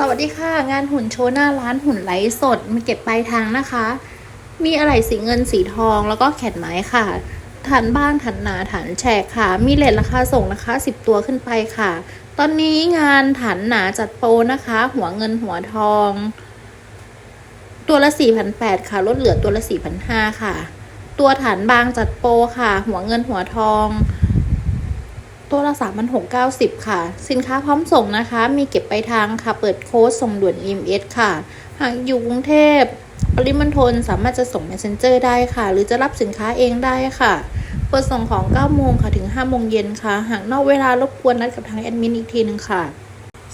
สวัสดีค่ะ งานหุ่นโชว์หน้าร้านหุ่นไลฟ์สดมาเก็บปลายทางนะคะ มีอะไรสีเงินสีทองแล้วก็แขนไม้ค่ะฐานบ้านฐานหนาฐานแฉกค่ะ มีเลทราคาส่งนะคะ 10 ตัวขึ้นไปค่ะ ตอนนี้งานฐานหนาจัดโปรนะคะ หัวเงินหัวทอง ตัวละ 4,800 ค่ะ ลดเหลือตัวละ 4,500 ค่ะ ตัวฐานบางจัดโปรค่ะ หัวเงินหัวทอง ตัวละ3,690 ค่ะ สินค้าพร้อมส่งนะคะ มีเก็บไปลายทางค่ะ เปิดโค้ดส่งด่วน EMS ค่ะ หากอยู่กรุงเทพปริมณฑลสามารถจะส่ง Messenger ได้ค่ะ หรือจะรับสินค้าเองได้ค่ะ เปิดส่งของ 9 โมงค่ะ ถึง 5 โมงเย็นค่ะ หากนอกเวลารบกวนนัดกับทางแอดมินอีกทีหนึงค่ะ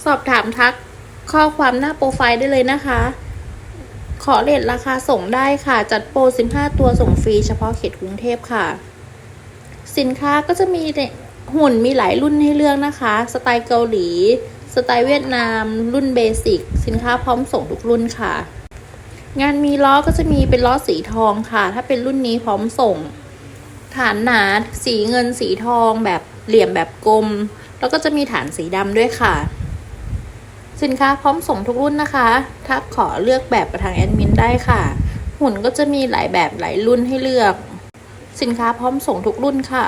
สอบถามทักข้อความหน้าโปรไฟล์ได้เลยนะคะ ขอเลทราคาส่งได้ค่ะ จัดโปร 15 ตัวส่งฟรีเฉพาะเขตกรุงเทพค่ะ สินค้าก็จะมีเนี่ย หุ่นมีหลายรุ่นให้เลือกนะคะ สไตล์เกาหลี สไตล์เวียดนาม รุ่นเบสิก สินค้าพร้อมส่งทุกรุ่นค่ะ งานมีล้อก็จะมีเป็นล้อสีทองค่ะ ถ้าเป็นรุ่นนี้พร้อมส่ง ฐานหนา สีเงินสีทองแบบเหลี่ยมแบบกลม แล้วก็จะมีฐานสีดำด้วยค่ะ สินค้าพร้อมส่งทุกรุ่นนะคะ ถ้าขอเลือกแบบกับทางแอดมินได้ค่ะ หุ่นก็จะมีหลายแบบหลายรุ่นให้เลือก สินค้าพร้อมส่งทุกรุ่นค่ะ